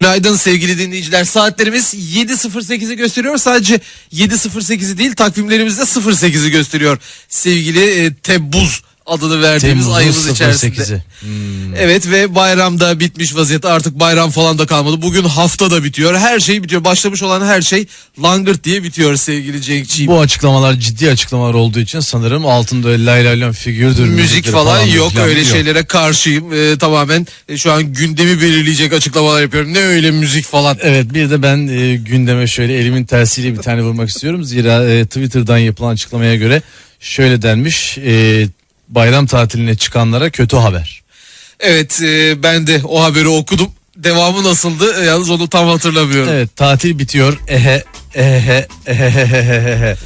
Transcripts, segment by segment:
Günaydın sevgili dinleyiciler. Saatlerimiz 7.08'i gösteriyor. Sadece 7.08'i değil takvimlerimizde 08'i gösteriyor. Sevgili e, Temmuz adını verdiğimiz Temmuz'un ayımız içerisinde. 08'i. Hmm. Evet ve bayram da bitmiş vaziyette artık bayram falan da kalmadı. Bugün hafta da bitiyor. Her şey bitiyor. Başlamış olan her şey langırt diye bitiyor sevgili Cenk'ciğim. Bu açıklamalar ciddi açıklamalar olduğu için sanırım altında lay lay lay figürdür. Müzik falan falandır yok öyle yok. şeylere karşıyım. Ee, tamamen e, şu an gündemi belirleyecek açıklamalar yapıyorum. Ne öyle müzik falan. Evet bir de ben e, gündeme şöyle elimin tersiyle bir tane vurmak istiyorum. Zira e, Twitter'dan yapılan açıklamaya göre şöyle denmiş. e, bayram tatiline çıkanlara kötü haber. Evet e, ben de o haberi okudum. Devamı nasıldı? E, Yalnız onu tam hatırlamıyorum. Evet, Evet tatil bitiyor. Ehe ehe ehe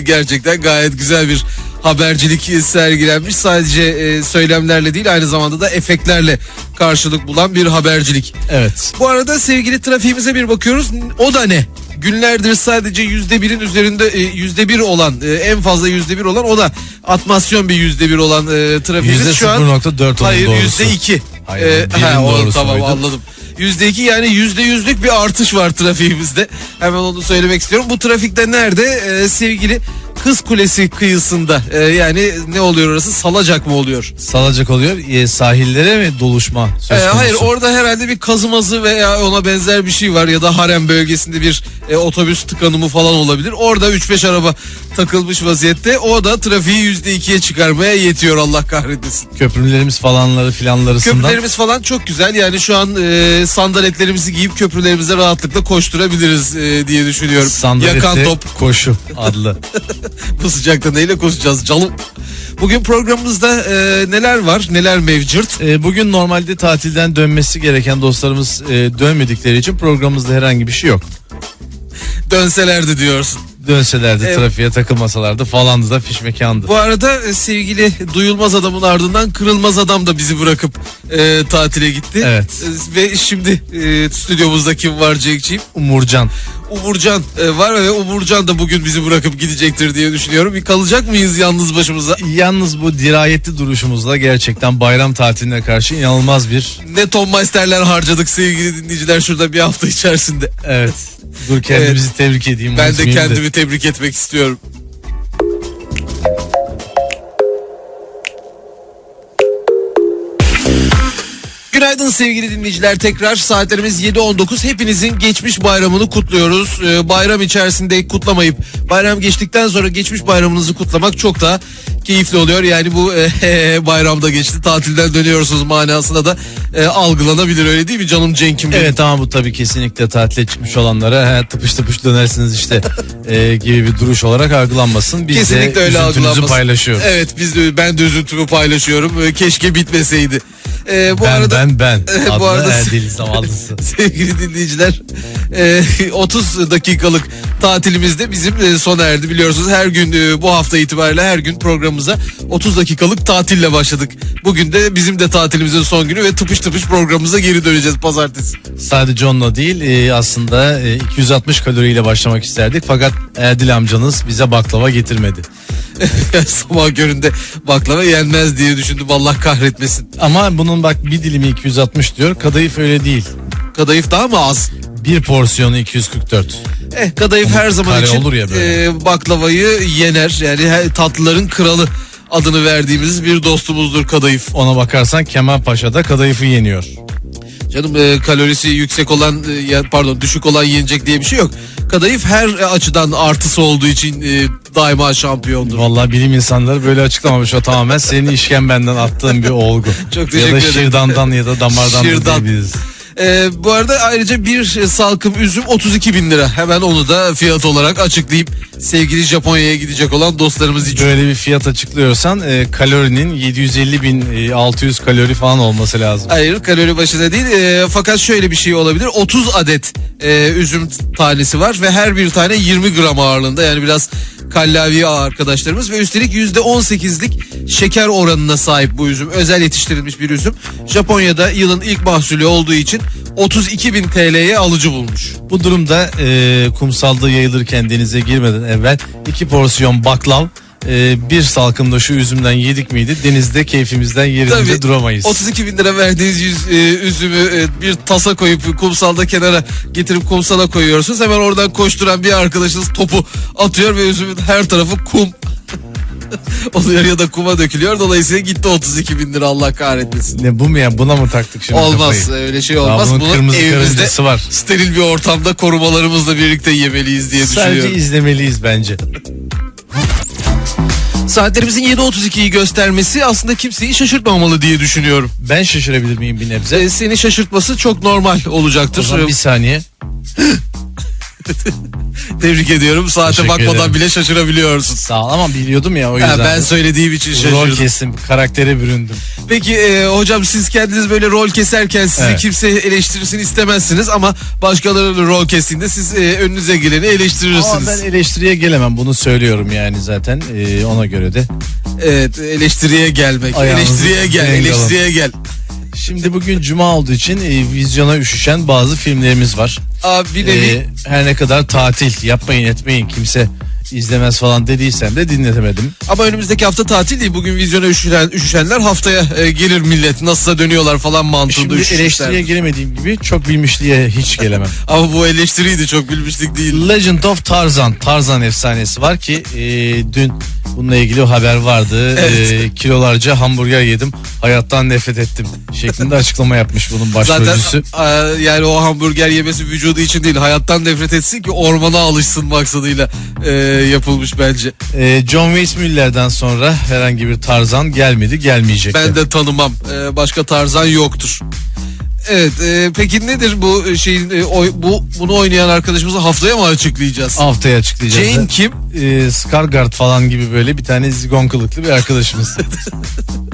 gerçekten gayet güzel bir habercilik sergilenmiş. Sadece e, söylemlerle değil aynı zamanda da efektlerle karşılık bulan bir habercilik. Evet. Bu arada sevgili trafiğimize bir bakıyoruz. O da ne? Günlerdir sadece yüzde birin üzerinde e, yüzde bir olan e, en fazla yüzde bir olan o da atmasyon bir yüzde bir olan e, trafiğimiz şu an 0.4 onun Hayır doğrusu. yüzde iki. Hayır, Ee, ha, o, tamam oydu. anladım. Yüzde iki yani yüzde yüzlük bir artış var trafiğimizde. Hemen onu söylemek istiyorum. Bu trafikte nerede? Ee, sevgili Kız Kulesi kıyısında. Ee, yani ne oluyor orası? Salacak mı oluyor? Salacak oluyor. E, sahillere mi doluşma söz konusu? hayır orada herhalde bir kazımazı veya ona benzer bir şey var ya da harem bölgesinde bir e, otobüs tıkanımı falan olabilir. Orada 3-5 araba takılmış vaziyette. O da trafiği %2'ye çıkarmaya yetiyor Allah kahretmesin. Köprülerimiz falanları filanlarısından. Köprülerimiz falan çok güzel. Yani şu an e, sandaletlerimizi giyip köprülerimize rahatlıkla koşturabiliriz e, diye düşünüyorum. Sandaletli Yakan top koşu adlı. bu sıcakta neyle koşacağız canım? Bugün programımızda e, neler var? Neler mevcut? E, bugün normalde tatilden dönmesi gereken dostlarımız e, dönmedikleri için programımızda herhangi bir şey yok. Dönselerdi diyorsun. Dönselerdi Evet. trafiğe takılmasalardı falandı da fiş mekandı. Bu arada e, sevgili duyulmaz adamın ardından kırılmaz adam da bizi bırakıp e, tatile gitti. Evet. E, ve şimdi e, stüdyomuzda kim var Cenk'ciğim? Umurcan. Umurcan e, var ve Umurcan da bugün bizi bırakıp gidecektir diye düşünüyorum. Bir kalacak mıyız yalnız başımıza? Yalnız bu dirayetli duruşumuzla gerçekten bayram tatiline karşı inanılmaz bir Ne Tom Meister'ler harcadık sevgili dinleyiciler şurada bir hafta içerisinde. evet. Dur kendimizi tebrik edeyim. Ben de kendimi tebrik etmek istiyorum. Günaydın sevgili dinleyiciler tekrar saatlerimiz 7.19 hepinizin geçmiş bayramını kutluyoruz Ee, bayram içerisinde kutlamayıp bayram geçtikten sonra geçmiş bayramınızı kutlamak çok daha keyifli oluyor yani bu e, bayramda geçti tatilden dönüyorsunuz manasına da e, algılanabilir öyle değil mi canım Cenk'im benim? Evet ama bu tabii kesinlikle tatile çıkmış olanlara he, tıpış tıpış dönersiniz işte e, gibi bir duruş olarak algılanmasın. Biz Kesinlikle de öyle üzüntünüzü paylaşıyoruz. Evet biz de ben de üzüntümü paylaşıyorum. Ee, Keşke bitmeseydi. Ee, bu ben, arada ben ben Bu adlı arada- Erdil zavallısı. sevgili dinleyiciler e, 30 dakikalık tatilimizde bizim e, sona erdi biliyorsunuz. Her gün e, bu hafta itibariyle her gün programımıza 30 dakikalık tatille başladık. Bugün de bizim de tatilimizin son günü ve tıpış tıpış programımıza geri döneceğiz pazartesi. Sadece onunla değil e, aslında e, 260 kaloriyle başlamak isterdik fakat Erdil amcanız bize baklava getirmedi. Sabah köründe baklava yenmez diye düşündüm Allah kahretmesin. Ama bunun bak bir dilimi 260 diyor kadayıf öyle değil. Kadayıf daha mı az? Bir porsiyonu 244. Eh kadayıf Ama her zaman kare için olur ya böyle. e, baklavayı yener. Yani her- tatlıların kralı adını verdiğimiz bir dostumuzdur kadayıf. Ona bakarsan Kemal Paşa'da kadayıfı yeniyor. Canım e, kalorisi yüksek olan e, ya, pardon düşük olan yenecek diye bir şey yok. Kadayıf her açıdan artısı olduğu için e, daima şampiyondur. Vallahi bilim insanları böyle açıklamamış o tamamen senin işkembenden attığın bir olgu. Çok ya teşekkür da ederim. şırdandan ya da damardan da Şırdan. diyebiliriz. E, bu arada ayrıca bir salkım üzüm 32 bin lira. Hemen onu da fiyat olarak açıklayayım. Sevgili Japonya'ya gidecek olan dostlarımız için. Böyle bir fiyat açıklıyorsan e, kalorinin 750 bin e, 600 kalori falan olması lazım. Hayır kalori başına değil e, fakat şöyle bir şey olabilir 30 adet e, üzüm tanesi var ve her bir tane 20 gram ağırlığında yani biraz kallavi arkadaşlarımız ve üstelik %18'lik şeker oranına sahip bu üzüm özel yetiştirilmiş bir üzüm Japonya'da yılın ilk mahsulü olduğu için 32 bin TL'ye alıcı bulmuş. Bu durumda e, kumsalda yayılırken denize girmeden evvel iki porsiyon baklav e, bir salkımda şu üzümden yedik miydi denizde keyfimizden yerimizde Tabii, duramayız. 32 bin lira verdiğiniz yüz, e, üzümü e, bir tasa koyup kumsalda kenara getirip kumsala koyuyorsunuz. Hemen oradan koşturan bir arkadaşınız topu atıyor ve üzümün her tarafı kum oluyor ya da kuma dökülüyor. Dolayısıyla gitti 32 bin lira Allah kahretmesin. Ne bu mu ya buna mı taktık şimdi Olmaz kafayı? öyle şey Daha olmaz. bunun Bunu kırmızı karıncası var. steril bir ortamda korumalarımızla birlikte yemeliyiz diye Sadece düşünüyorum. izlemeliyiz bence. Saatlerimizin 7.32'yi göstermesi aslında kimseyi şaşırtmamalı diye düşünüyorum. Ben şaşırabilir miyim bir nebze? E, Seni şaşırtması çok normal O olacaktır. zaman bir saniye. Tebrik ediyorum. Saate Teşekkür bakmadan ederim. bile şaşırabiliyorsun. Sağ ol ama biliyordum ya o Ha, yüzden. ben söylediğim için Rol şaşırdım. kestim, karaktere büründüm. Peki e, hocam siz kendiniz böyle rol keserken sizi Evet. kimse eleştirsin istemezsiniz ama başkalarının rol kestiğinde siz e, önünüze geleni eleştirirsiniz. Ama ben eleştiriye gelemem bunu söylüyorum yani zaten Ee, ona göre de. Evet eleştiriye gelmek. Ayağınızı eleştiriye gel, eleştiriye gel. Şimdi bugün cuma olduğu için e, vizyona üşüşen bazı filmlerimiz var. Abi bir nevi Ee, her ne kadar tatil yapmayın etmeyin kimse izlemez falan dediysem de dinletemedim. ama önümüzdeki hafta tatil değil. Bugün vizyona üşüşen, üşüşenler haftaya e, gelir millet. Nasılsa dönüyorlar falan mantığında Şimdi üşüşmüşler. eleştiriye gelemediğim gibi çok bilmişliğe hiç gelemem. Ama bu eleştiriydi çok bilmişlik değil. Legend of Tarzan, Tarzan efsanesi var ki e, dün bununla ilgili haber vardı. Evet. E, kilolarca hamburger yedim, hayattan nefret ettim şeklinde açıklama yapmış bunun Zaten başrolcüsü. a, yani o hamburger yemesi vücudu için değil hayattan nefret etsin ki ormana alışsın maksadıyla e, yapılmış bence. E, John Weissmuller'den sonra herhangi bir Tarzan gelmedi, gelmeyecek. Ben de tanımam. E, başka tarzan yoktur. Evet e, peki nedir bu şeyin e, oy- bu bunu oynayan arkadaşımızı haftaya mı açıklayacağız? Haftaya açıklayacağız. Jane kim? E, Skarsgård falan gibi böyle bir tane zigon kılıklı bir arkadaşımız.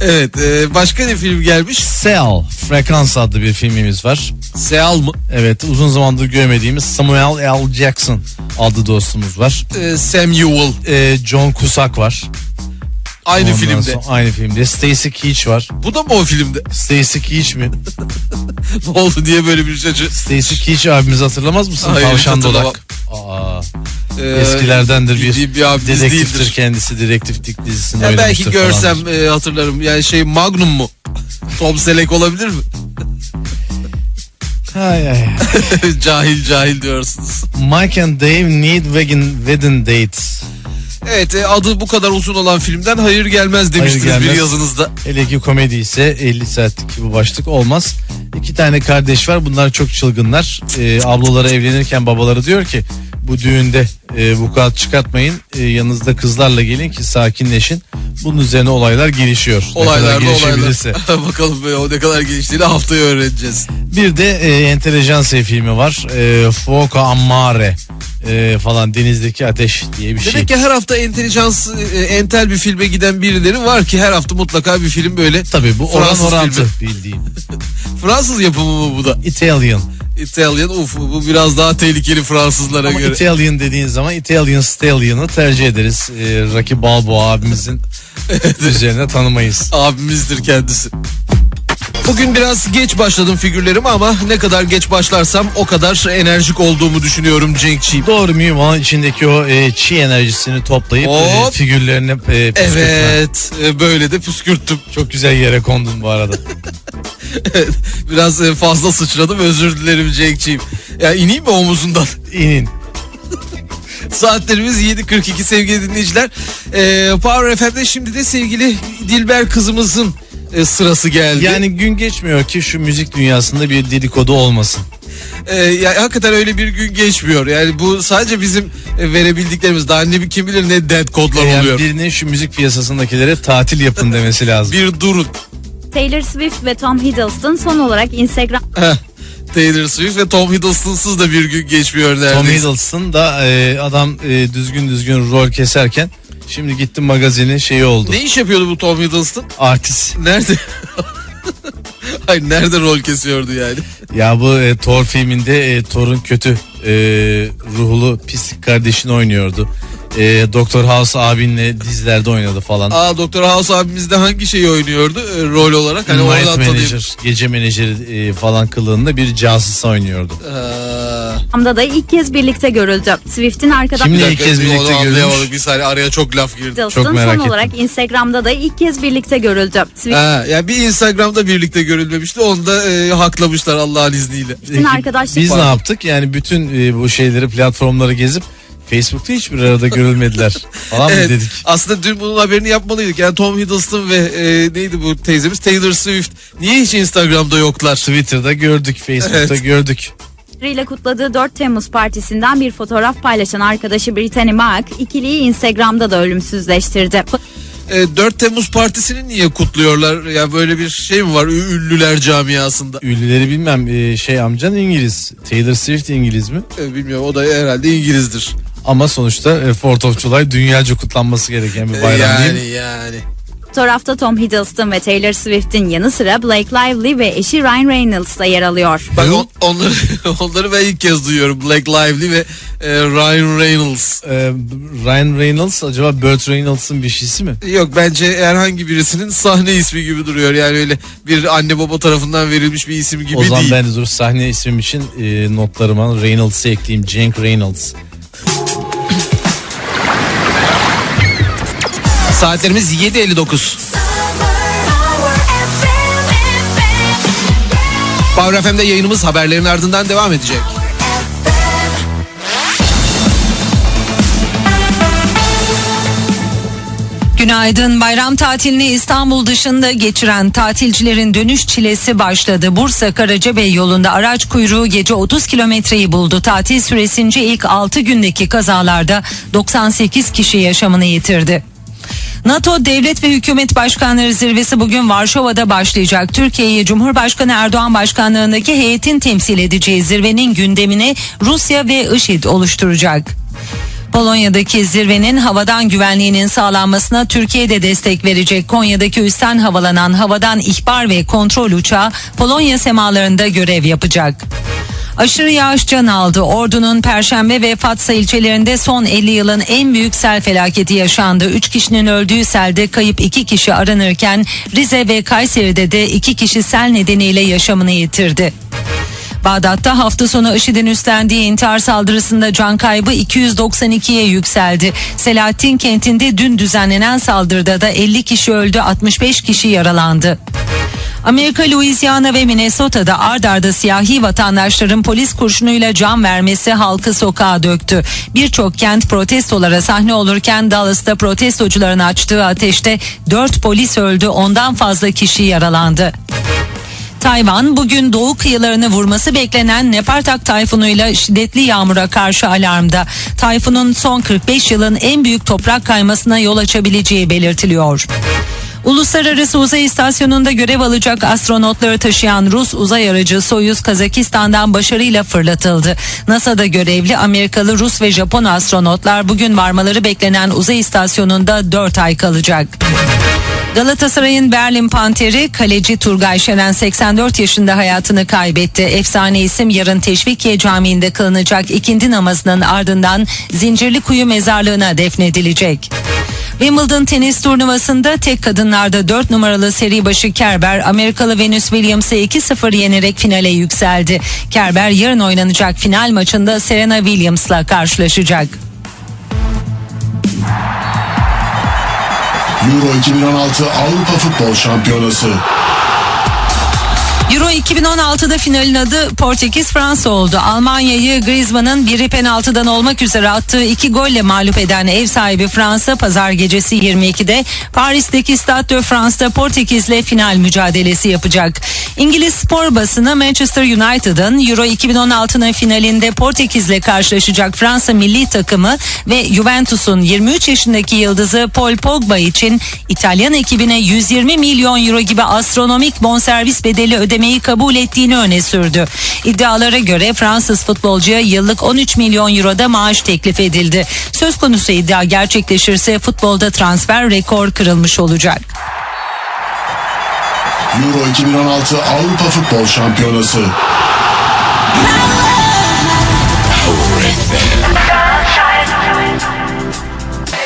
Evet e, başka ne film gelmiş? Seal, Frekans adlı bir filmimiz var. Seal mı? Evet uzun zamandır görmediğimiz Samuel L. Jackson adlı dostumuz var. E, Samuel. E, John Cusack var. Aynı Ondan filmde. sonra aynı filmde. Stacy Keach var. Bu da mı o filmde? Stacy Keach mi? ne oldu diye böyle bir şaşı. Stacy Keach abimizi hatırlamaz mısın? Hayır, Tavşan. Dolak. Aa, E, eskilerdendir bir, bildiğim bir abimiz dedektiftir değildir. kendisi. Dedektiflik dizisinde Ya belki görsem e, hatırlarım. Yani şey Magnum mu? Tom Selleck olabilir mi? Hay hay. cahil cahil diyorsunuz. Mike and Dave need wedding, wedding dates. Evet e, adı bu kadar uzun olan filmden hayır gelmez demiştiniz Hayır bir gelmez. yazınızda. Hele ki komedi ise 50 saatlik bu başlık olmaz. İki tane kardeş var bunlar çok çılgınlar. Ee, ablaları evlenirken babaları diyor ki bu düğünde e, vukuat çıkartmayın e, yanınızda kızlarla gelin ki sakinleşin. Bunun üzerine olaylar gelişiyor. Olaylarda gelişebilirse. olaylar. Bakalım be, o ne kadar geliştiğini haftaya öğreneceğiz. Bir de e, entelejansiye filmi var. E, Fuoco Ammare e, falan denizdeki ateş diye bir şey. Demek ki her hafta entelijans, e, entel bir filme giden birileri var ki her hafta mutlaka bir film böyle. Tabii bu oran Fransız orantı filmi. bildiğim. Fransız yapımı mı bu da? Italian. Italian uf bu biraz daha tehlikeli Fransızlara Ama göre. Italian dediğin zaman Italian Stallion'ı tercih ederiz. Ee, Rocky Balboa abimizin üzerine tanımayız. Abimizdir kendisi. Bugün biraz geç başladım figürlerime ama ne kadar geç başlarsam o kadar enerjik olduğumu düşünüyorum Cenkçiğim. Doğru muyum? Ama içindeki o e, çiğ enerjisini toplayıp e, Hop. figürlerini e, püskürtme. Evet e, böyle de püskürttüm. Çok güzel yere kondun bu arada. Biraz e, fazla sıçradım özür dilerim Cenkçiğim. Ya ineyim mi omuzundan? İnin. Saatlerimiz 7.42 sevgili dinleyiciler. E, Power FM'de şimdi de sevgili Dilber kızımızın e, sırası geldi. Yani gün geçmiyor ki şu müzik dünyasında bir dedikodu olmasın. E, ya, hakikaten öyle bir gün geçmiyor. Yani bu sadece bizim e, verebildiklerimiz. Daha ne bir kim bilir ne dead kodlar Yani oluyor. birinin şu müzik piyasasındakilere tatil yapın demesi lazım. Bir durun. Taylor Swift ve Tom Hiddleston son olarak Instagram. Taylor Swift ve Tom Hiddleston'sız da bir gün geçmiyor neredeyse. Tom Hiddleston da e, adam e, düzgün düzgün rol keserken şimdi gitti magazinin şeyi oldu. Ne iş yapıyordu bu Tom Hiddleston? Artist. Nerede? Hayır nerede rol kesiyordu yani? Ya bu e, Thor filminde e, Thor'un kötü e, ruhlu pislik kardeşini oynuyordu. E, Doktor House abinle dizilerde oynadı falan. Aa Doktor House abimizde hangi şeyi oynuyordu e, rol olarak? Hani Night oradan tanıyayım. Manager, gece menajeri e, falan kılığında bir casus oynuyordu. Aa, Instagram'da da ilk kez birlikte görüldü. Swift'in arkadaşı Kimle ilk kez bir birlikte anlayamadık. Bir saniye araya çok laf girdi. Hiddleston Çok merak son ettim. olarak Instagram'da da ilk kez birlikte görüldü. Swift'in Ha, yani bir Instagram'da birlikte görülmemişti. Onu da e, haklamışlar Allah'ın izniyle. Peki, arkadaşlık Biz var. ne yaptık? Yani bütün e, bu şeyleri platformları gezip Facebook'ta hiçbir arada görülmediler falan mı Evet, dedik? aslında dün bunun haberini yapmalıydık. Yani Tom Hiddleston ve e, neydi bu teyzemiz Taylor Swift niye hiç Instagram'da yoklar? Twitter'da gördük, Facebook'ta Evet. gördük. ile kutladığı 4 Temmuz partisinden bir fotoğraf paylaşan arkadaşı Brittany Mac ikiliyi Instagram'da da ölümsüzleştirdi. E, 4 Temmuz partisini niye kutluyorlar? Ya böyle bir şey mi var ünlüler camiasında? Ünlüleri bilmem e, şey amcan İngiliz. Taylor Swift İngiliz mi? E, bilmiyorum o da herhalde İngilizdir. Ama sonuçta e, 4th of July dünyaca kutlanması gereken bir bayram yani değil mi? yani. Fotoğrafta Tom Hiddleston ve Taylor Swift'in yanı sıra Blake Lively ve eşi Ryan Reynolds da yer alıyor. Bak on- onları onları ben ilk kez duyuyorum. Blake Lively ve e, Ryan Reynolds. E, Ryan Reynolds acaba Burt Reynolds'ın bir şeysi mi? Yok bence herhangi birisinin sahne ismi gibi duruyor. Yani öyle bir anne baba tarafından verilmiş bir isim gibi o zaman değil. ben de dur sahne ismim için e, notlarıma Reynolds'ı ekleyeyim. Cenk Reynolds. Saatlerimiz 7.59. Power FM'de yayınımız haberlerin ardından devam edecek. Günaydın. Bayram tatilini İstanbul dışında geçiren tatilcilerin dönüş çilesi başladı. Bursa Karacabey yolunda araç kuyruğu gece 30 kilometreyi buldu. Tatil süresince ilk 6 gündeki kazalarda 98 kişi yaşamını yitirdi. NATO Devlet ve Hükümet Başkanları Zirvesi bugün Varşova'da başlayacak. Türkiye'yi Cumhurbaşkanı Erdoğan başkanlığındaki heyetin temsil edeceği zirvenin gündemini Rusya ve IŞİD oluşturacak. Polonya'daki zirvenin havadan güvenliğinin sağlanmasına Türkiye de destek verecek. Konya'daki üstten havalanan havadan ihbar ve kontrol uçağı Polonya semalarında görev yapacak. Aşırı yağış can aldı. Ordu'nun Perşembe ve Fatsa ilçelerinde son 50 yılın en büyük sel felaketi yaşandı. 3 kişinin öldüğü selde kayıp 2 kişi aranırken Rize ve Kayseri'de de 2 kişi sel nedeniyle yaşamını yitirdi. Bağdat'ta hafta sonu IŞİD'in üstlendiği intihar saldırısında can kaybı 292'ye yükseldi. Selahattin kentinde dün düzenlenen saldırıda da 50 kişi öldü 65 kişi yaralandı. Amerika Louisiana ve Minnesota'da ard arda siyahi vatandaşların polis kurşunuyla can vermesi halkı sokağa döktü. Birçok kent protestolara sahne olurken Dallas'ta protestocuların açtığı ateşte 4 polis öldü ondan fazla kişi yaralandı. Tayvan bugün doğu kıyılarını vurması beklenen Nepartak tayfunuyla şiddetli yağmura karşı alarmda. Tayfunun son 45 yılın en büyük toprak kaymasına yol açabileceği belirtiliyor. Uluslararası Uzay İstasyonu'nda görev alacak astronotları taşıyan Rus uzay aracı Soyuz Kazakistan'dan başarıyla fırlatıldı. NASA'da görevli Amerikalı, Rus ve Japon astronotlar bugün varmaları beklenen uzay istasyonunda 4 ay kalacak. Galatasaray'ın Berlin Panteri kaleci Turgay Şenen 84 yaşında hayatını kaybetti. Efsane isim yarın Teşvikiye Camii'nde kılınacak ikindi namazının ardından Zincirlikuyu mezarlığına defnedilecek. Wimbledon tenis turnuvasında tek kadınlarda 4 numaralı seri başı Kerber Amerikalı Venus Williams'ı 2-0 yenerek finale yükseldi. Kerber yarın oynanacak final maçında Serena Williams'la karşılaşacak. Euro 2016 Avrupa Futbol Şampiyonası. Euro 2016'da finalin adı Portekiz Fransa oldu. Almanya'yı Griezmann'ın biri penaltıdan olmak üzere attığı iki golle mağlup eden ev sahibi Fransa pazar gecesi 22'de Paris'teki Stade de France'da Portekiz'le final mücadelesi yapacak. İngiliz spor basını Manchester United'ın Euro 2016'nın finalinde Portekiz'le karşılaşacak Fransa milli takımı ve Juventus'un 23 yaşındaki yıldızı Paul Pogba için İtalyan ekibine 120 milyon euro gibi astronomik bonservis bedeli ödemeyi kabul ettiğini öne sürdü. İddialara göre Fransız futbolcuya yıllık 13 milyon euroda maaş teklif edildi. Söz konusu iddia gerçekleşirse futbolda transfer rekor kırılmış olacak. Euro 2016 Avrupa Futbol Şampiyonası.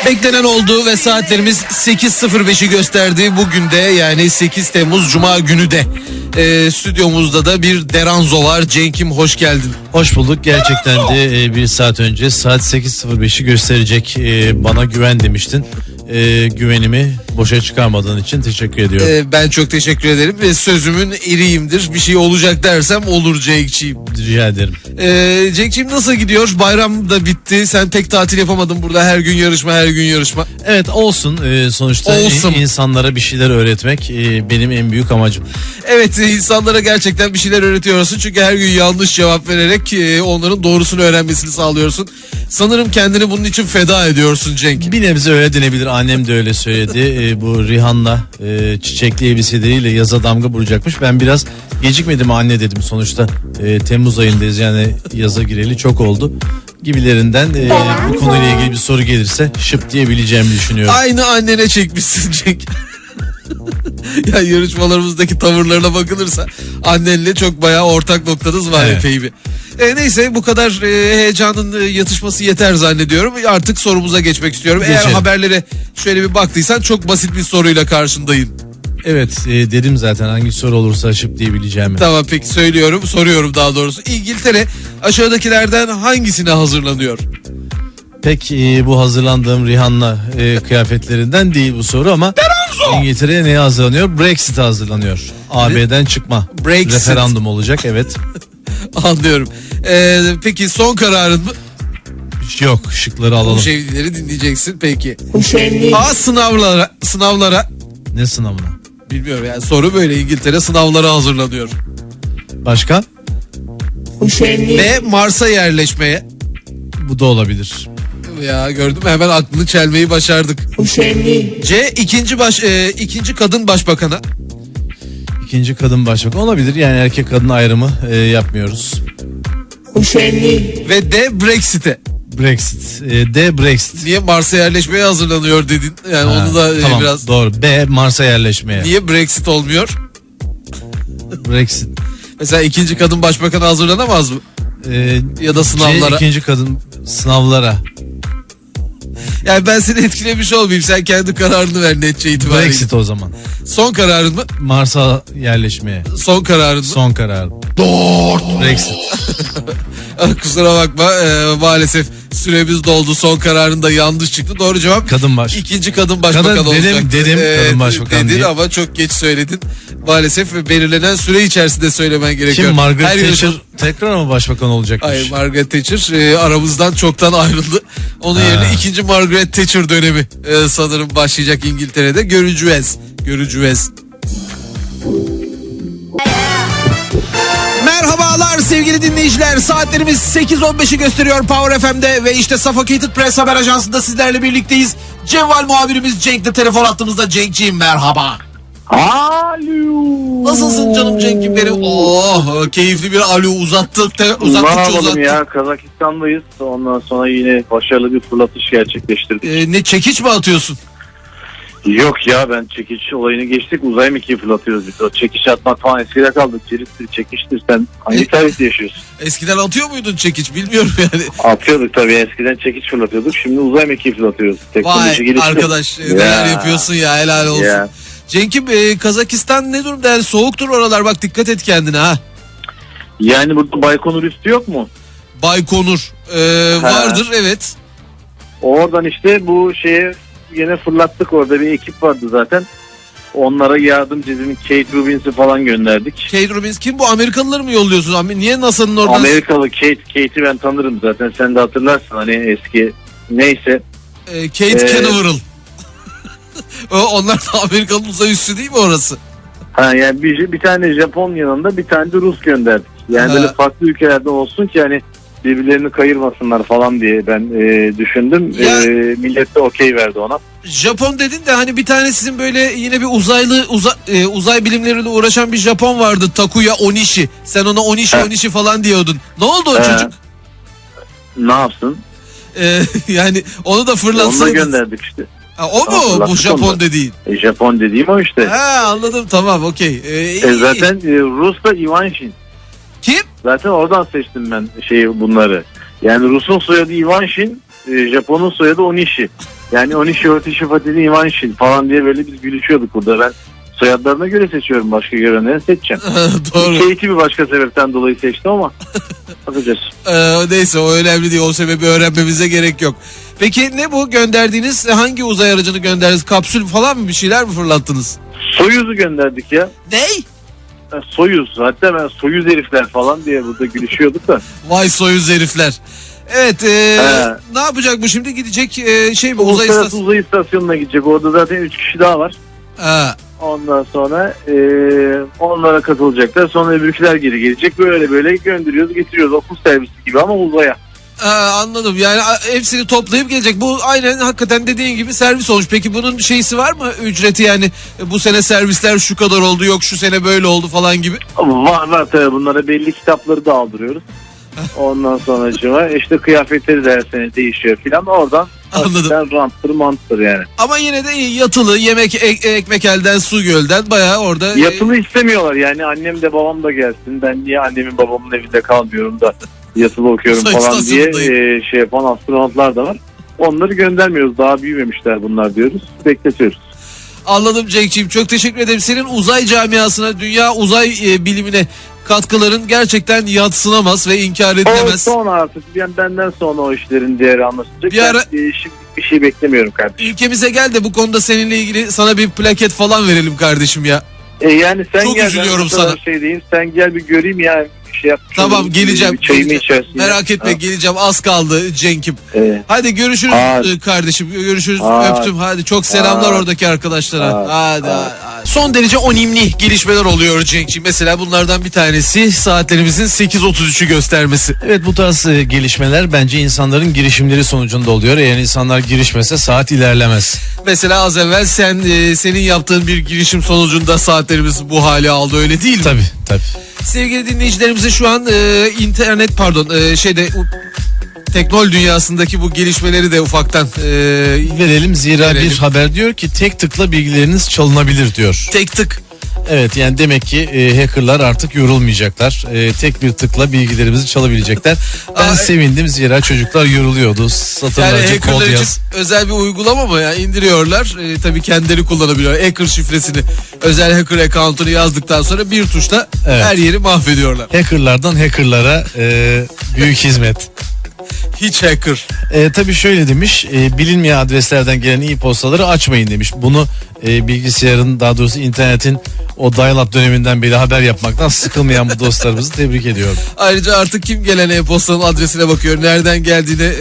Beklenen oldu ve saatlerimiz 8.05'i gösterdi. Bugün de yani 8 Temmuz Cuma günü de Ee, stüdyomuzda da bir Deranzo var. Cenk'im hoş geldin. Hoş bulduk. Gerçekten de e, bir saat önce saat 8.05'i gösterecek e, bana güven demiştin. E, güvenimi boşa çıkarmadığın için teşekkür ediyorum. Ee, ben çok teşekkür ederim ve sözümün eriyimdir. Bir şey olacak dersem olur Cenk'ciğim. Rica ederim. Ee, Cenk'ciğim nasıl gidiyor? Bayram da bitti. Sen pek tatil yapamadın burada. Her gün yarışma, her gün yarışma. Evet olsun. E, sonuçta Olsun. in- insanlara bir şeyler öğretmek e, benim en büyük amacım. Evet e, insanlara gerçekten bir şeyler öğretiyorsun. Çünkü her gün yanlış cevap vererek e, onların doğrusunu öğrenmesini sağlıyorsun. Sanırım kendini bunun için feda ediyorsun Cenk. Bir nebze öyle denebilir. Annem de öyle söyledi. E, bu Rihanna e, çiçekli elbiseleriyle yaza damga vuracakmış. Ben biraz gecikmedim anne dedim. Sonuçta e, Temmuz ayındayız yani yaza gireli çok oldu. Gibilerinden e, bu konuyla ilgili bir soru gelirse şıp diyebileceğimi düşünüyorum. Aynı annene çekmişsin Cenk. ya yarışmalarımızdaki tavırlarına bakılırsa annenle çok bayağı ortak noktanız var Evet. epey bir. E, neyse bu kadar e, heyecanın e, yatışması yeter zannediyorum. Artık sorumuza geçmek istiyorum. Eğer Geçelim. haberlere şöyle bir baktıysan çok basit bir soruyla karşındayım. Evet e, dedim zaten hangi soru olursa şıp diyebileceğimi. Tamam peki söylüyorum soruyorum daha doğrusu. İngiltere aşağıdakilerden hangisine hazırlanıyor? Pek e, bu hazırlandığım Rihanna e, kıyafetlerinden değil bu soru ama İngiltere'ye neye hazırlanıyor? Brexit hazırlanıyor. AB'den çıkma. Brexit. Referandum olacak evet. Anlıyorum. E, peki son kararın mı? Yok şıkları Bu alalım. şeyleri dinleyeceksin peki. A sınavlara sınavlara Ne sınavına? bilmiyorum yani soru böyle İngiltere sınavlara hazırlanıyor. Başka? B Mars'a yerleşmeye. Bu da olabilir. Ya gördün mü hemen aklını çelmeyi başardık. C ikinci baş e, ikinci kadın başbakana. İkinci kadın başbakan olabilir. Yani erkek kadın ayrımı e, yapmıyoruz. Ve D Brexit'e. Brexit. E, D Brexit. Niye Mars'a yerleşmeye hazırlanıyor dedin. Yani Ha, onu da e, tamam, biraz doğru. B Mars'a yerleşmeye. niye Brexit olmuyor? Brexit. Mesela ikinci kadın başbakana hazırlanamaz mı? E, Ya da sınavlara. C ikinci kadın sınavlara. Yani ben seni etkilemiş olmayayım. Sen kendi kararını ver netçe itibariyle. Brexit o zaman. Son kararın mı? Mars'a yerleşmeye. Son kararın mı? Son karar. Brexit. Ah, Kusura bakma e, maalesef süremiz doldu. Son kararın da yanlış çıktı. Doğru cevap Kadın baş. ikinci kadın başbakan Kadın dedim, olacaktı. dedim, kadın başbakan dedin diye. ama çok geç söyledin. Maalesef belirlenen süre içerisinde söylemen gerekiyor. Kim Margaret Her Thatcher yarışma- tekrar mı başbakan olacakmış? Hayır Margaret Thatcher e, aramızdan çoktan ayrıldı. Onun Ha. yerine ikinci Margaret Thatcher dönemi e, sanırım başlayacak İngiltere'de. Göreceğiz. Göreceğiz. Merhabalar sevgili dinleyiciler. Saatlerimiz 8.15'i gösteriyor Power FM'de ve işte Suffocated Press haber ajansında sizlerle birlikteyiz. Cevval muhabirimiz Cenk de telefon attığımızda Cenk'ciğim merhaba. Alo. Nasılsın canım Cenk'im benim? Oh keyifli bir alo uzattı. Te, Ne uzattıkça yapalım uzattı. ya Kazakistan'dayız. Ondan sonra yine başarılı bir fırlatış gerçekleştirdik. E, ne çekiç mi atıyorsun? Yok ya ben çekiç olayını geçtik. Uzay mekiği fırlatıyoruz biz. O çekiş atmak falan eskide kaldık. Çeliktir, çekiştir. Sen hangi tarihte yaşıyorsun? Eskiden atıyor muydun çekiç bilmiyorum yani. Atıyorduk tabii. Eskiden çekiç fırlatıyorduk. Şimdi uzay mekiği fırlatıyoruz. Teknoloji Vay gelişti. arkadaş neler yapıyorsun ya helal olsun. Ya. Cenk'im e, Kazakistan ne durumda yani soğuktur oralar bak dikkat et kendine ha. Yani burada Baykonur üstü yok mu? Baykonur e, Ha. vardır evet. Oradan işte bu şeye yine fırlattık orada bir ekip vardı zaten. Onlara yardımcı bizim Kate Rubins'i falan gönderdik. Kate Robbins kim bu Amerikalıları mı yolluyorsun? Am- Niye NASA'nın oradan? Amerikalı Kate, Kate'i ben tanırım zaten. Sen de hatırlarsın hani eski neyse. E, Kate Ee, Canaveral. Onlar da Amerikalı uzay üssü değil mi orası? Ha yani bir, bir tane Japon yanında bir tane de Rus gönderdik. Yani Ha. böyle farklı ülkelerde olsun ki hani birbirlerini kayırmasınlar falan diye ben e, düşündüm. Ya- E, millet de okey verdi ona. Japon dedin de hani bir tane sizin böyle yine bir uzaylı uza- e, uzay bilimleriyle uğraşan bir Japon vardı Takuya Onishi. Sen ona Onishi Ha. Onishi falan diyordun. Ne oldu o Ha. çocuk? Ne yapsın? E, yani onu da Onu da fırlatsaydın. gönderdik işte. Ha, o mu bu Japon onu da. dediğin? E, Japon dediğim o işte. Ha anladım tamam okey. Ee, E, iyi. zaten e, Rus da Ivanshin. Zaten oradan seçtim ben şeyi bunları. Yani Rus'un soyadı Ivanshin, e, Japon'un soyadı Onishi. Yani Onishi, Otishi, Fatili, Ivanshin falan diye böyle biz gülüşüyorduk burada. Ben soyadlarına göre seçiyorum. Başka görenleri seçeceğim. Doğru. Kate'i bir başka sebepten dolayı seçtim ama bakacağız. Ee, neyse o önemli değil. O sebebi öğrenmemize gerek yok. Peki ne bu gönderdiğiniz hangi uzay aracını gönderdiniz? Kapsül falan mı bir şeyler mi fırlattınız? Soyuz'u gönderdik ya. Ney? Soyuz. Hatta ben Soyuz herifler falan diye burada gülüşüyorduk da. Vay soyuz herifler. Evet e, He. ne yapacak bu şimdi gidecek e, şey mi uzay Uluslararası istasyonu? uzay istasyonuna gidecek. Orada zaten 3 kişi daha var. Ha, Ondan sonra e, onlara katılacaklar. Sonra öbürküler geri gelecek. Böyle böyle gönderiyoruz getiriyoruz. Okul servisi gibi ama uzaya. Ha, anladım yani hepsini toplayıp gelecek. Bu aynen hakikaten dediğin gibi servis olmuş. Peki bunun şeysi var mı ücreti yani E, bu sene servisler şu kadar oldu yok şu sene böyle oldu falan gibi. Var var tabii bunlara belli kitapları da aldırıyoruz. Ondan sonra işte kıyafetleri de her sene değişiyor filan. Oradan Anladım. ranttır manttır yani. Ama yine de iyi, yatılı yemek ek- ekmek elden su gölden bayağı orada. e, Yatılı istemiyorlar yani annem de babam da gelsin. Ben niye annemin babamın evinde kalmıyorum da yatılı okuyorum Uzay falan diye e, şey yapan astronotlar da var. Onları göndermiyoruz. Daha büyümemişler bunlar diyoruz. Bekletiyoruz. Anladım Cenk'ciğim çok teşekkür ederim. Senin uzay camiasına, dünya uzay e, bilimine katkıların gerçekten yatsınamaz ve inkar O edilemez. sonra artık yani benden sonra o işlerin değeri anlaşılacak. Bir ara- Ben, e, şimdi bir şey beklemiyorum kardeşim. Ülkemize gel de bu konuda seninle ilgili sana bir plaket falan verelim kardeşim ya. E yani sen Çok gel üzülüyorum sana. Şey diyeyim, sen gel bir göreyim ya bir şey yap. Tamam geleceğim. Çayımı geleceğim. içersin. Merak ya. etme Ha, geleceğim az kaldı Cenk'im. e, Hadi görüşürüz Hadi. e, kardeşim. Görüşürüz. Hadi. Öptüm. Hadi çok selamlar Hadi. oradaki arkadaşlara. Hadi. Hadi. hadi, hadi. Son derece önemli gelişmeler oluyor Cenk'ciğim. Mesela bunlardan bir tanesi saatlerimizin 8.33'ü göstermesi. Evet bu tarz e, gelişmeler bence insanların girişimleri sonucunda oluyor. Eğer insanlar girişmese saat ilerlemez. Mesela az evvel sen e, senin yaptığın bir girişim sonucunda saatlerimiz bu hale aldı öyle değil mi? Tabii tabii. Sevgili dinleyicilerimize şu an e, internet pardon e, şeyde teknol dünyasındaki bu gelişmeleri de ufaktan e, Verelim zira Verelim. bir haber diyor ki tek tıkla bilgileriniz çalınabilir diyor. tek tık Evet yani demek ki e, hackerlar artık yorulmayacaklar. E, tek bir tıkla bilgilerimizi çalabilecekler. Ben Aa, sevindim zira çocuklar yoruluyordu. Satırlarca yani kod hackerlar yaz. özel bir uygulama mı ya indiriyorlar e, tabii kendileri kullanabiliyor hacker şifresini özel hacker account'unu yazdıktan sonra bir tuşla Evet. her yeri mahvediyorlar. Hackerlardan hackerlara e, büyük hizmet. Hiç hacker. E, tabii şöyle demiş e, bilinmeyen adreslerden gelen e-postaları açmayın demiş. Bunu e, bilgisayarın daha doğrusu internetin o dial-up döneminden beri haber yapmaktan sıkılmayan bu dostlarımızı tebrik ediyorum. Ayrıca artık kim gelen e-postanın adresine bakıyor. Nereden geldiğine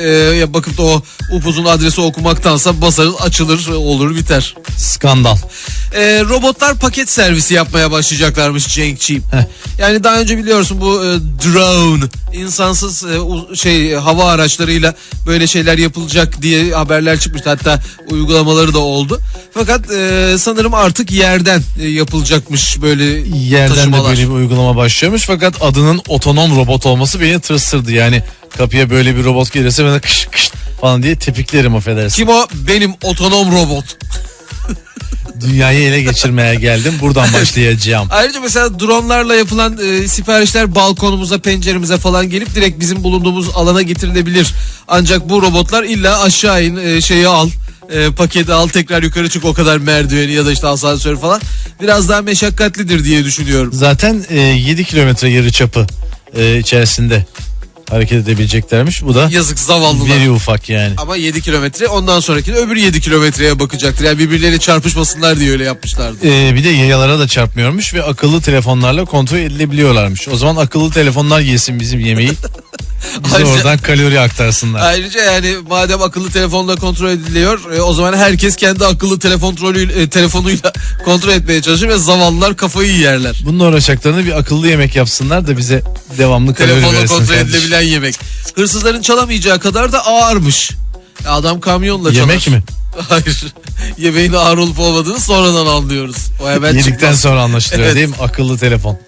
e, bakıp da o upuzun adresi okumaktansa basarız açılır olur biter. Skandal. E, robotlar paket servisi yapmaya başlayacaklarmış Cenk'ciğim. Heh. Yani daha önce biliyorsun bu e, drone insansız e, şey hava araçlarıyla böyle şeyler yapılacak diye haberler çıkmıştı. Hatta uygulamaları da oldu. Fakat e, sanırım artık yerden e, yapılacakmış böyle Yerden de taşımalar. böyle bir uygulama başlıyormuş fakat adının otonom robot olması beni tırsırdı. Yani kapıya böyle bir robot gelirse ben de kış kış falan diye tepiklerim affedersin. Kim o? Benim otonom robot. Dünyayı ele geçirmeye geldim buradan başlayacağım. Ayrıca mesela dronlarla yapılan e, siparişler balkonumuza, penceremize falan gelip direkt bizim bulunduğumuz alana getirilebilir. Ancak bu robotlar illa aşağı in, e, şeyi al, e, paketi al, tekrar yukarı çık o kadar merdiveni ya da işte asansör falan. Biraz daha meşakkatlidir diye düşünüyorum. Zaten e, 7 kilometre yarı çapı e, içerisinde hareket edebileceklermiş. Bu da Yazık zavallılar. veri ufak yani. Ama 7 kilometre ondan sonraki de öbür 7 kilometreye bakacaktır. Yani birbirleriyle çarpışmasınlar diye öyle yapmışlardı. Ee, bir de yayalara da çarpmıyormuş ve akıllı telefonlarla kontrol edilebiliyorlarmış. O zaman akıllı telefonlar yesin bizim yemeği. Bize Ayrıca- oradan kalori aktarsınlar. Ayrıca yani madem akıllı telefonla kontrol ediliyor e, o zaman herkes kendi akıllı telefon trolü, e, telefonuyla kontrol etmeye çalışır ve zavallılar kafayı yerler. Bununla uğraşacaklarını bir akıllı yemek yapsınlar da bize devamlı kalori Telefonla versin. kontrol kardeşim. edilebilen yemek. Hırsızların çalamayacağı kadar da ağırmış. Ya Adam kamyonla çalar. Yemek mi? Hayır. Yemeğin ağır olup olmadığını sonradan anlıyoruz. O hemen Yedikten çıkmaz. sonra anlaşılıyor Evet. değil mi? Akıllı telefon.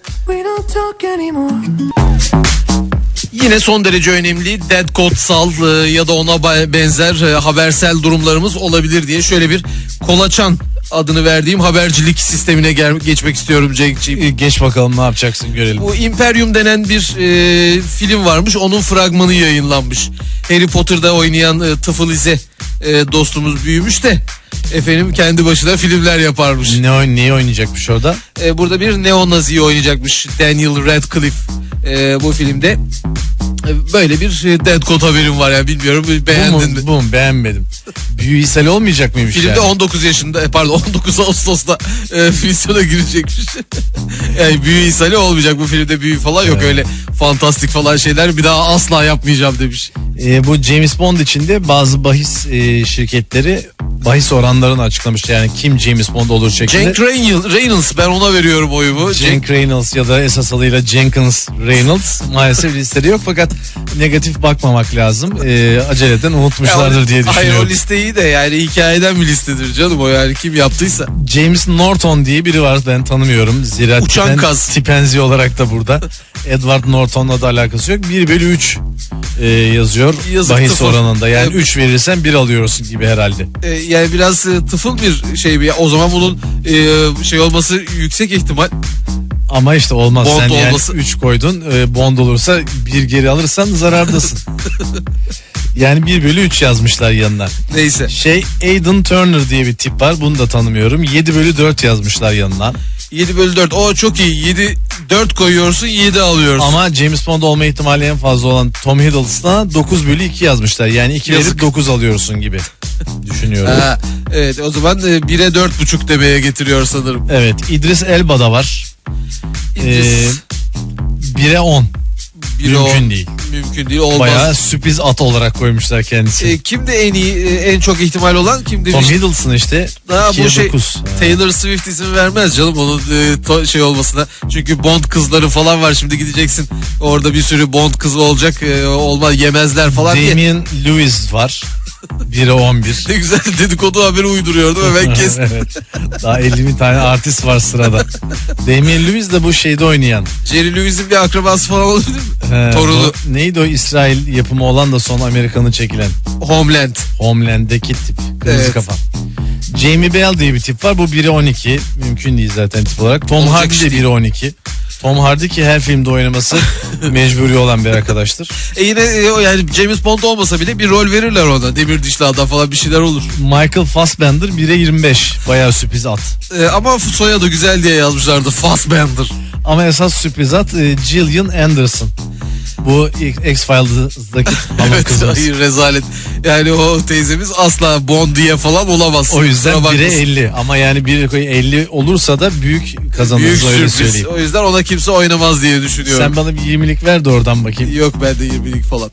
Yine son derece önemli. Dead kodsal e, ya da ona benzer e, habersel durumlarımız olabilir diye şöyle bir kolaçan adını verdiğim habercilik sistemine gel- geçmek istiyorum Cenk'ciğim. Geç bakalım ne yapacaksın görelim. Bu Imperium denen bir e, film varmış. Onun fragmanı yayınlanmış. Harry Potter'da oynayan e, Tıfılize e, dostumuz büyümüş de efendim kendi başına filmler yaparmış. Ne, oyn- neyi oynayacakmış orada? E, burada bir neo-nazi oynayacakmış Daniel Radcliffe e, bu filmde. E, böyle bir e, Deadcode haberim var ya bilmiyorum Bu beğendin mi? mu? Bu mu? Beğenmedim. Büyü ishal olmayacak mıymış Filmde yani? 19 yaşında e, pardon 19 Ağustos'ta e, vizyona girecekmiş. yani büyü ishali olmayacak bu filmde büyü falan yok öyle fantastik falan şeyler bir daha asla yapmayacağım demiş. E, bu James Bond içinde bazı bahis e, şirketleri bahis oranlarını açıklamış. Yani kim James Bond olur şeklinde. Cenk Reynolds, Reynolds ben ona veriyorum oyumu. Cenk, Reynolds ya da esas adıyla Jenkins Reynolds maalesef listede yok fakat negatif bakmamak lazım. E, aceleden unutmuşlardır diye Hayır o düşünüyorum. liste iyi de yani hikayeden bir listedir canım o yani kim yaptıysa. James Norton diye biri var ben tanımıyorum. Zira Uçan kaz. tipenzi olarak da burada. Edward Norton'la da alakası yok. 1 bölü 3 e, yazıyor Yazık bahis tıfıl. oranında. Yani Evet. 3 verirsen 1 alıyorsun gibi herhalde. E, yani biraz e, tıfıl bir şey bir o zaman bunun e, şey olması yüksek ihtimal. Ama işte olmaz. Bond Sen yani olması- 3 koydun e, bond olursa bir geri alırsan zarardasın. yani 1 bölü 3 yazmışlar yanına. Neyse Şey Aidan Turner diye bir tip var bunu da tanımıyorum. 7 bölü 4 yazmışlar yanına. 7 bölü 4 o çok iyi 7 4 koyuyorsun 7 alıyorsun. Ama James Bond olma ihtimali en fazla olan Tom Hiddleston'a 9 bölü 2 yazmışlar. Yani 2 Yazık. verip 9 alıyorsun gibi düşünüyorum. Ha, evet o zaman 1'e 4,5 demeye getiriyor sanırım. Evet İdris Elba da var. İdris, 1'e 10. biri mümkün o- değil. Mümkün değil olmaz. Bayağı sürpriz at olarak koymuşlar kendisi. E, kimde en iyi e, en çok ihtimal olan kimde? Tom Hiddleston işte. Ha, bu 2'ye şey 9. Taylor Swift izin vermez canım onun e, to- şey olmasına. Çünkü Bond kızları falan var şimdi gideceksin. Orada bir sürü Bond kızı olacak. E, olmaz yemezler falan diye. Damien Lewis var. 1'e 11. Ne güzel dedikodu haberi uyduruyordum hemen kestim. evet. Daha 50 bin tane artist var sırada. Damien Lewis de bu şeyde oynayan. Jerry Lewis'in bir akrabası falan olabilir mi? He, Torunu bu- neydi o İsrail yapımı olan da son Amerikan'ı çekilen. Homeland. Homeland'deki tip. Kırmızı Evet. kafa. Jamie Bell diye bir tip var. Bu 1'e 12. Mümkün değil zaten tip olarak. Tom Olacak Hardy iş de değil. 1'e 12. Tom Hardy ki her filmde oynaması mecburi olan bir arkadaştır. E yine e, yani James Bond olmasa bile bir rol verirler ona. Demir dişli adam falan bir şeyler olur. Michael Fassbender 1'e 25. Bayağı sürpriz at. E, ama soyadı güzel diye yazmışlardı. Fassbender. Ama esas sürpriz at e, Gillian Anderson. Bu X-Files'daki Evet kızımız. hayır rezalet. Yani o teyzemiz asla Bond diye falan olamaz. O yüzden Kusura 1'e bakmasın. 50 ama yani 1'e 50 olursa da büyük kazanırız Büyük öyle sürpriz. söyleyeyim. O yüzden ona kimse oynamaz diye düşünüyorum. Sen bana bir 20'lik ver de oradan bakayım. Yok bende 20'lik falan.